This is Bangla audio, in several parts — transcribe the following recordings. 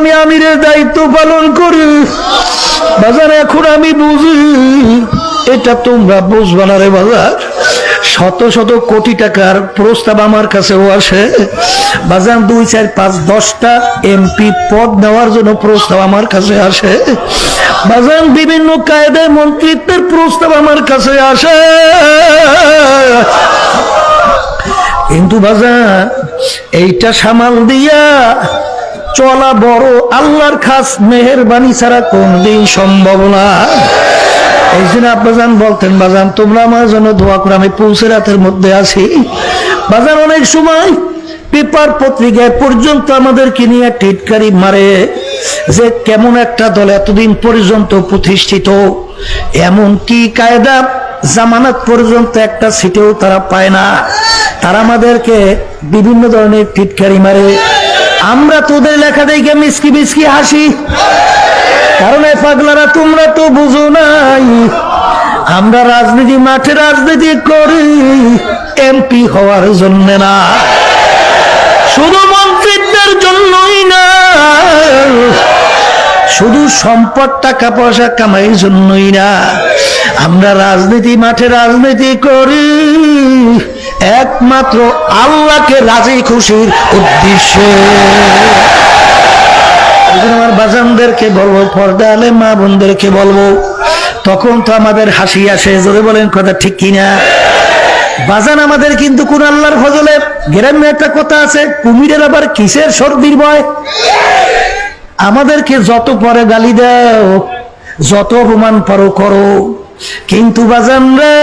আমি আমিরের দায়িত্ব পালন করি। বাজার এখন আমি বুঝি, এটা তোমরা বুঝবা না রে বাজার। শত শত কোটি টাকার প্রস্তাব আমার কাছেও আসে। বাজার দুই, চার, পাঁচ, দশটা এমপি পদ জন্য প্রস্তাব আমার কাছে আসে। বাজার বিভিন্ন কায়দায় মন্ত্রিত্বের প্রস্তাব আমার কাছে আসে। কিন্তু বাজার, এইটা সামাল দিয়া চলা বড় আল্লাহর খাস মেহরবানি ছাড়া কোনদিন সম্ভব না। এই জন্য আব্বাজান বলতেন, বাজান, তোমরা আমার জন্য দোয়া করে, আমি পৌঁছে রাতের মধ্যে আছি। বাজান, অনেক সময় পেপার পত্রিকায় পর্যন্ত আমাদেরকে নিয়ে টিটকারি মারে যে কেমন একটা দল এতদিন পর্যন্ত প্রতিষ্ঠিত। এমন কি কায়দা? জামানত পর্যন্ত একটা সিটেও তারা পায় না। তারা আমাদেরকে বিভিন্ন ধরনের টিটকারি মারে। আমরা তোদের লেখা দেখে মিসকি মিসকি হাসি। কারণ এ পাগলারা তোমরা তো বুঝো নাই। আমরা রাজনীতি মাঠে রাজনীতি করি, এমপি হওয়ার জন্য না। শুধু মন্ত্রিত্বের জন্যই না, শুধু সম্পদ, টাকা পয়সা কামাইয়ের জন্যই না। আমরা রাজনীতি মাঠে রাজনীতি করি একমাত্র আল্লাহকে রাজি খুশির উদ্দেশ্যে। আমার বাজানদেরকে বলব পর্দা আলে মা বোনদেরকে বলব, তখন তো আমাদের হাসি আসে, জোরে বলেন কথা ঠিক কিনা? বাজান আমাদের কিন্তু কোন আল্লাহর ফজলে গ্রামে একটা কথা আছে, কুমিরের আবার কিসের সর্দির ভয়? আমাদেরকে যত পরে গালি দাও, যত অপমান পারো করো। কিন্তু বাজান রে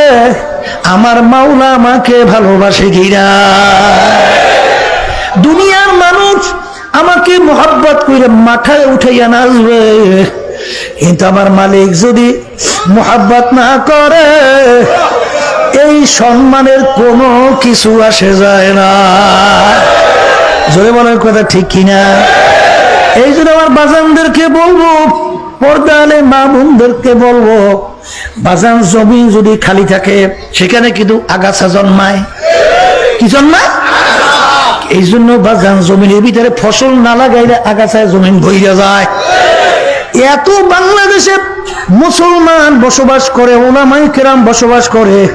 আমার মাওলা আমাকে ভালোবাসে কিনা দুনিয়ার মানুষ আমাকে মোহাব্বত করে মাথায় উঠাইয়া নাচবে কিন্তু আমার মালিক যদি মোহাব্বত না করে, এই সম্মানের কোনো কিছু আসে যায় না। জোরে বলার কথা ঠিক কিনা? এই জন্য আমার বাজানদেরকে বলব পর্দা আলে মা বোনদেরকে বলব বাজান জমি যদি খালি থাকে, সেখানে কিন্তু আগাছা জন্মায়। কি জন্মায়? এই জন্য বাজান জমিনের ভিতরে ফসল না লাগাইলে আগাছায় জমিন ভইয়া যায়। এত বাংলাদেশে মুসলমান বসবাস করে, ওলামাই কেরাম বসবাস করে,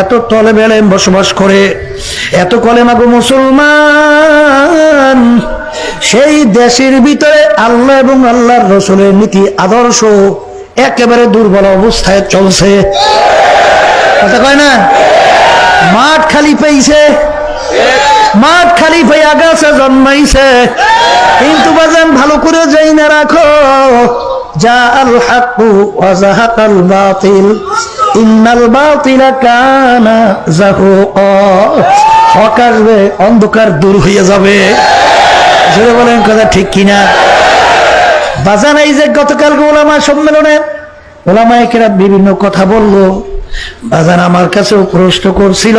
এত তলে বেলে বসবাস করে, এত কলে কলেমাগো মুসলমান। সেই দেশের ভিতরে আল্লাহ এবং আল্লাহর রসুলের নীতি আদর্শ। একেবারে দুর্বল অবস্থায় চলছে। কথা কয় না? মাঠ খালি পেয়েছে। মাঠ খালি পেয়ে আগাছা জন্মাইছে। কিন্তু বাজান, ভালো করে যাই না রাখো যা আল হাকু ওয়াজাহাকাল বাতিল। ইন্নাল বাতিলা কানা জাহুকা। হক অন্ধকার দূর হয়ে যাবে। বলেন কথা ঠিক কিনা? বাজান এই যে গতকাল ওলামা সম্মেলনে ওলামায়কেরা বিভিন্ন কথা বলল। বাজান আমার কাছেও প্রশ্ন করছিল,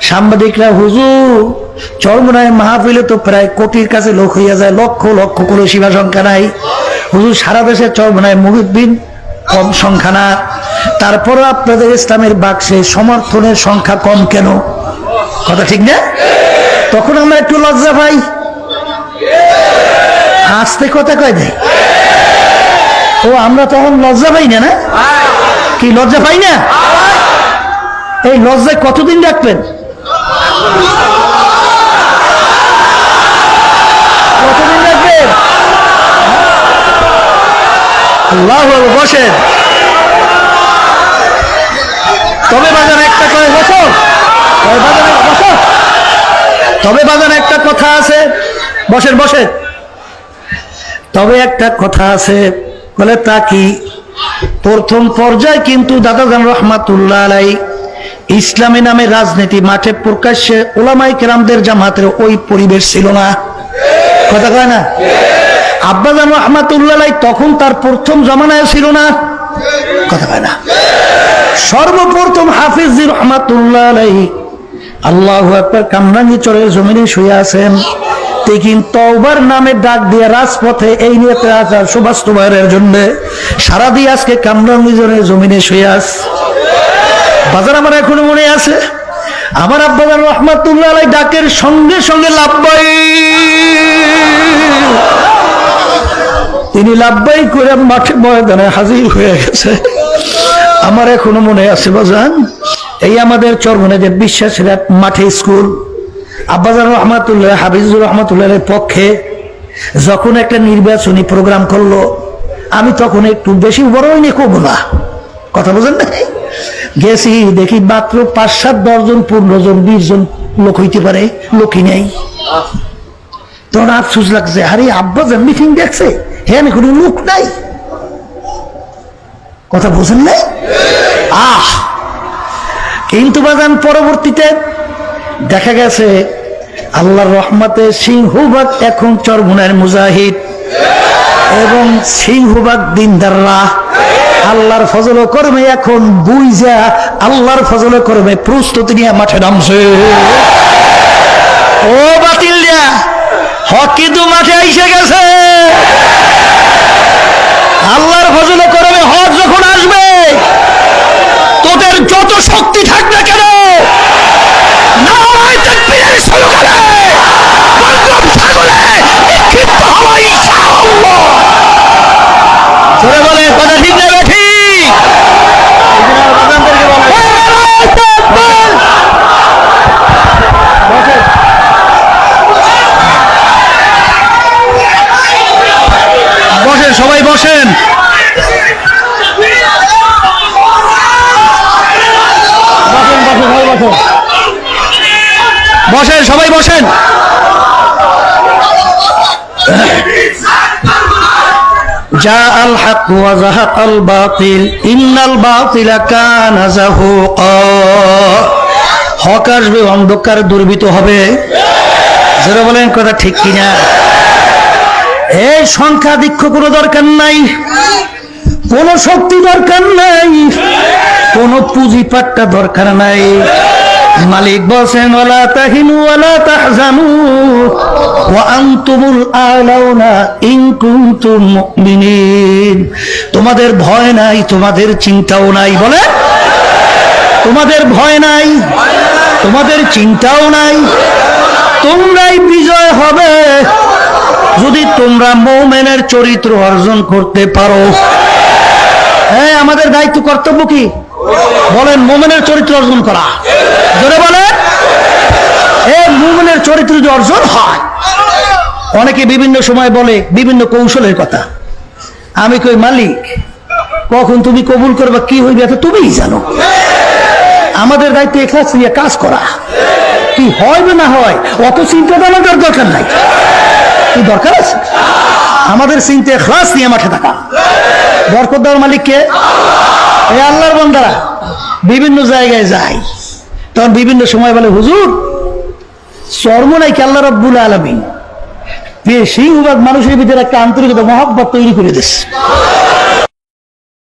সাংবাদিকরা, হুজুর, চরমনায় মাহফিলে তো প্রায় কোটির কাছে লোক হইয়া যায়, লক্ষ লক্ষ কোনো সীমা সংখ্যা নাই। হুজুর, সারা দেশে চরমনায় মুহিদ্দিন কম সংখ্যা না। তারপরও আপনাদের ইসলামের বাক্সে সমর্থনের সংখ্যা কম কেন? কথা ঠিক না? তখন আমরা একটু লজ্জা পাই। আস্তে কথা কয় দেয় ও, আমরা তখন লজ্জা পাই না না? কি, লজ্জা পাই না? এই লজ্জায় কতদিন রাখবেন কতদিন রাখবেন? আল্লাহ বসেন। তবে বাজার একটা কয় বছর তবে বাজার একটা কথা আছে। বসেন বসেন। তবে একটা কথা আছে, বলে তা কি? প্রথম পর্যায়ে কিন্তু দাদাজান রহমাতুল্লাহ আলাই ইসলামী নামে রাজনীতি মাঠে প্রকাশ্যে ওলামাই কেরামদের জামাতের ওই পরিবেশ ছিল না। কথা কয় না? আব্বাজান রহমাতুল্লাহ তখন তার প্রথম জমানায় ছিল না। কথা কয় না? সর্বপ্রথম হাফিজ রহমাতুল্লাহ আলাই আল্লাহ একবার কামরাঙ্গি চরের জমিনে শুয়ে আছেন। তেকিন তওবার নামে ডাক দিয়ে রাজপথে এই জন্য। সারা দিয়ে আজকে জমিনে শুয়ে আস। বাজার আমার এখনও মনে আছে? আমার রহমাতুল্লাহ আলাই ডাকের সঙ্গে সঙ্গে তিনি লাভবাই করে মাঠে ময়দানে হাজির হয়ে গেছে। আমার এখনও মনে আছে, বাজান, এই আমাদের চরমনে যে বিশ্বাসের মাঠে স্কুল। আব্বাজান রহমাতুল্লাহ হাবিজুর রহমাতুল্লাহের পক্ষে যখন একটা নির্বাচনী প্রোগ্রাম করল, আমি তখন একটু বেশি বড় হইনি করব না। কথা বোঝেন না গেছি, দেখি মাত্র পাঁচ সাত দশজন পনেরো জন, বিশ জন লোক হইতে পারে, লোকই নেই। তখন আফসুস লাগছে, আরে আব্বা যে মিটিং দেখছে হ্যাঁ কোনো লোক নাই। কথা বুঝেন নাই? আহ! কিন্তু বাজান, পরবর্তীতে দেখা গেছে, আল্লাহর রহমতে সিংহবাগ এখন চরমুনার মুজাহিদ এবং সিংহবাগ দিনদাররা। আল্লাহর ফজল কর্মে এখন বুইজা, আল্লাহর ফজল কর্মে প্রস্তুতি নিয়ে মাঠে নামছে। ও বাতিল দিয়া, হক কিন্তু মাঠে আইসে গেছে। আল্লাহর ফজলে করবে হক যখন আসবে, তোদের যত শক্তি থাকবে কেন নারায় তাকবীরের স্লোগানে বাংলাম সাগরে নিক্ষিপ্ত হওয়া ইনশাআল্লাহ জোরে বলে কথা ঠিক না ঠিক নারায় তাকবীর বসেন সবাই বসেন বসেন সবাই বসেন جاء الحق وزهق الباطل إن الباطل كان زهوقا হক আসবে অন্ধকার দুর্বৃত হবে যারা বলেন কথা ঠিক কিনা এই সংখ্যা দীক্ষ কোনো দরকার নাই। কোন শক্তি দরকার নাই। কোন পুঁজি পুঁজিপাট্টা দরকার নাই। মালিক বলছেন, ওয়ালা তাহিনু ওয়ালা তাহজানু। তোমাদের ভয় নাই, তোমাদের চিন্তাও নাই, বলে? তোমাদের ভয় নাই, তোমাদের চিন্তাও নাই। তোমরাই বিজয় হবে। যদি তোমরা মৌমেনের চরিত্র অর্জন করতে পারো। হ্যাঁ আমাদের দায়িত্ব কর্তব্য কি? বলেন, মোমেনের চরিত্র অর্জন করা। জোরে বলেন। এ, মোমেনের চরিত্র যদি অর্জন হয়, অনেকে বিভিন্ন সময় বলে, বিভিন্ন কৌশলের কথা। আমি কই, মালিক, কখন তুমি কবুল করবা, কি হইবে এত তুমিই জানো। আমাদের দায়িত্ব এখানে নিয়ে কাজ করা। কি হয় না হয়, অত চিন্তা তো আমাদের দরকার নাই। কি দরকার আছে? আমাদের চিনতে খাস নিয়ে মাঠে থাকা বরকত দেওয়ার মালিককে? এই আল্লাহর বন্দারা, বিভিন্ন জায়গায় যাই। তখন বিভিন্ন সময় বলে, হুজুর, চর্ম নাই আল্লাহ রব্বুল আলমিন? সিংহবাদ মানুষের ভিতরে একটা আন্তরিকতা, মহব্বত তৈরি করে দিচ্ছে